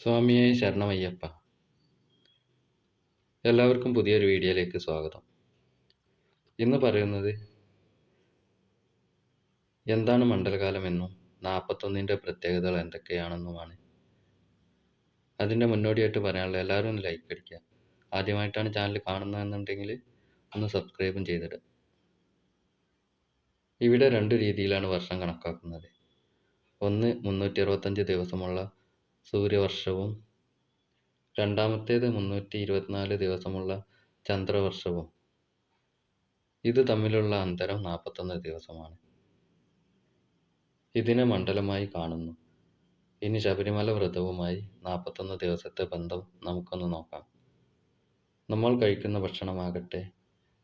സ്വാമിയെ ശരണമയ്യപ്പ. എല്ലാവർക്കും പുതിയൊരു വീഡിയോയിലേക്ക് സ്വാഗതം. ഇന്ന് പറയുന്നത് എന്താണ് മണ്ഡലകാലമെന്നും നാൽപ്പത്തൊന്നിന്റെ പ്രത്യേകതകൾ എന്തൊക്കെയാണെന്നുമാണ്. അതിന്റെ മുന്നോടിയായിട്ട് പറയാനുള്ള എല്ലാവരും ഒന്ന് ലൈക്ക് അടിക്കുക. ആദ്യമായിട്ടാണ് ചാനൽ കാണുന്നതെന്നുണ്ടെങ്കിൽ ഒന്ന് സബ്സ്ക്രൈബും ചെയ്തിടുക. ഇവിടെ രണ്ട് രീതിയിലാണ് വർഷം കണക്കാക്കുന്നത്. ഒന്ന് മുന്നൂറ്റി അറുപത്തഞ്ച് ദിവസമുള്ള സൂര്യവർഷവും. രണ്ടാമത്തേത് മുന്നൂറ്റി ഇരുപത്തിനാല് ദിവസമുള്ള ചന്ദ്രവർഷവും. ഇത് തമ്മിലുള്ള അന്തരം നാൽപ്പത്തൊന്ന് ദിവസമാണ്. ഇതിനെ മണ്ഡലമായി കാണുന്നു. ഇനി ശബരിമല വ്രതവുമായി നാൽപ്പത്തൊന്ന് ദിവസത്തെ ബന്ധം നമുക്കൊന്ന് നോക്കാം. നമ്മൾ കഴിക്കുന്ന ഭക്ഷണമാകട്ടെ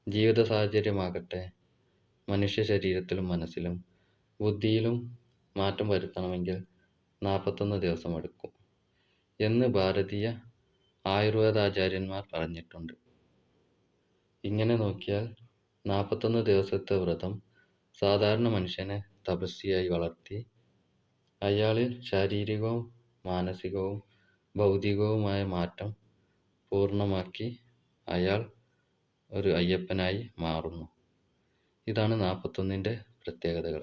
ജീവിത സാഹചര്യമാകട്ടെ മനുഷ്യ ശരീരത്തിലും മനസ്സിലും ബുദ്ധിയിലും മാറ്റം വരുത്തണമെങ്കിൽ നാൽപ്പത്തൊന്ന് ദിവസം എടുക്കും എന്ന് ഭാരതീയ ആയുർവേദാചാര്യന്മാർ പറഞ്ഞിട്ടുണ്ട്. ഇങ്ങനെ നോക്കിയാൽ നാൽപ്പത്തൊന്ന് ദിവസത്തെ വ്രതം സാധാരണ മനുഷ്യനെ തപസ്സിയായി വളർത്തി അയാളിൽ ശാരീരികവും മാനസികവും ഭൗതികവുമായ മാറ്റം പൂർണമാക്കി അയാൾ ഒരു അയ്യപ്പനായി മാറുന്നു. ഇതാണ് നാൽപ്പത്തൊന്നിന്റെ പ്രത്യേകതകൾ.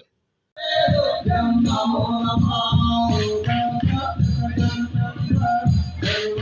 Oh